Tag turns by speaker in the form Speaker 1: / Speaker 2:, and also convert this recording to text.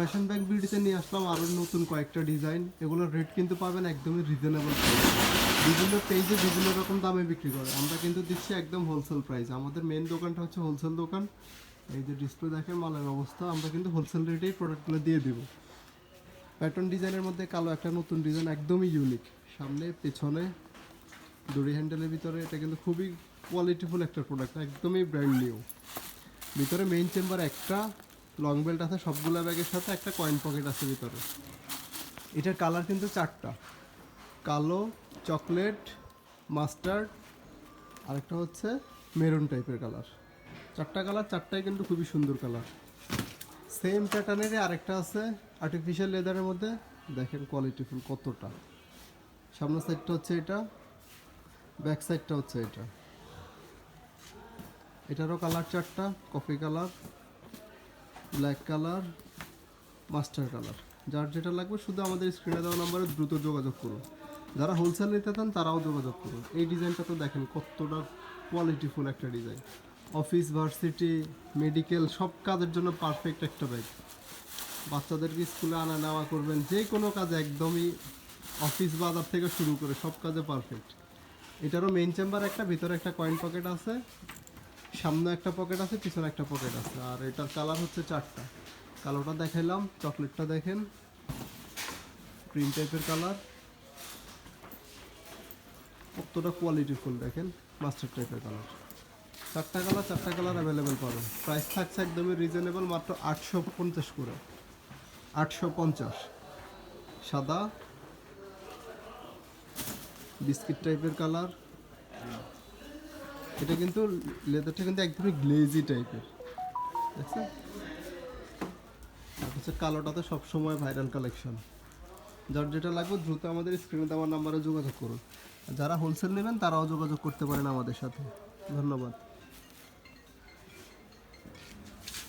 Speaker 1: Fashion bag বিউটিতে নিয়ে আসলাম আরও নতুন কয়েকটা ডিজাইন এগুলোর রেট কিন্তু পাবেন একদমই রিজনেবল বিভিন্ন পেজে বিভিন্ন রকম দামে বিক্রি করে। আমরা কিন্তু দিচ্ছি একদম হোলসেল প্রাইস আমাদের মেন দোকানটা হচ্ছে হোলসেল দোকান। এই যে ডিসপ্লে দেখে মালের অবস্থা, আমরা কিন্তু হোলসেল রেটেই প্রোডাক্টগুলো দিয়ে দিব। প্যাটার্ন ডিজাইনের মধ্যে কালো একটা নতুন ডিজাইন একদমই ইউনিক সামনে, পেছনে, দড়ি হ্যান্ডেলের ভিতরে। এটা কিন্তু খুবই কোয়ালিটিফুল একটা প্রোডাক্ট একদমই ব্র্যান্ড নিউ ভিতরে মেইন চেম্বার একটা লং বেল্ট আছে, সবগুলা ব্যাগের সাথে একটা কয়েন পকেট আছে ভিতরে। এটার কালার কিন্তু চারটা। কালো চকলেট মাস্টার্ড আরেকটা হচ্ছে মেরুন টাইপের কালার চারটা কালার চারটাই কিন্তু খুবই সুন্দর কালার সেম প্যাটার্নের আরেকটা আছে আর্টিফিশিয়াল লেদারের মধ্যে। দেখেন কোয়ালিটিফুল কতটা। সামনের সাইডটা হচ্ছে এটা ব্যাক সাইডটা হচ্ছে এটা। এটারও কালার চারটা coffee colour black colour master colour যার যেটা লাগবে শুধু আমাদের স্ক্রিনে দেওয়া নাম্বারে দ্রুত যোগাযোগ করুন। যারা হোলসেল নিতে চান, তারাও যোগাযোগ করুন। এই ডিজাইনটা তো দেখেন কতটা কোয়ালিটিফুল একটা ডিজাইন অফিস ভার্সিটি মেডিকেল সব কাজের জন্য পারফেক্ট একটা ব্যাগ বাচ্চাদেরকে স্কুলে আনা নেওয়া করবেন, যে কোনো কাজে একদমই অফিস বাজার থেকে শুরু করে সব কাজে পারফেক্ট এটারও মেন চেম্বার একটা, ভিতরে একটা কয়েন পকেট আছে। সামনে একটা পকেট আছে, পিছনে একটা পকেট আছে। আর এটার কালার হচ্ছে চারটা। কালোটা দেখাইলাম চকলেটটা দেখেন। ক্রিম টাইপের কালার কতটা কোয়ালিটিফুল দেখেন মাস্টার টাইপের কালার চারটা কালার চারটা কালার অ্যাভেলেবেল পাবেন। প্রাইস থাকছে একদমই রিজনেবল মাত্র আটশো পঞ্চাশ করে। আটশো পঞ্চাশ। সাদা। বিস্কিট টাইপের কালার এটা কিন্তু লেদারটা কিন্তু একদমই গ্লেজি টাইপের দেখছেন? হচ্ছে কালোটা তো সবসময় ভাইরাল কালেকশন যার যেটা লাগবে দ্রুত আমাদের স্ক্রিনে আমার নাম্বারে যোগাযোগ করুন। যারা হোলসেল নেবেন, তারাও যোগাযোগ করতে পারেন আমাদের সাথে। ধন্যবাদ।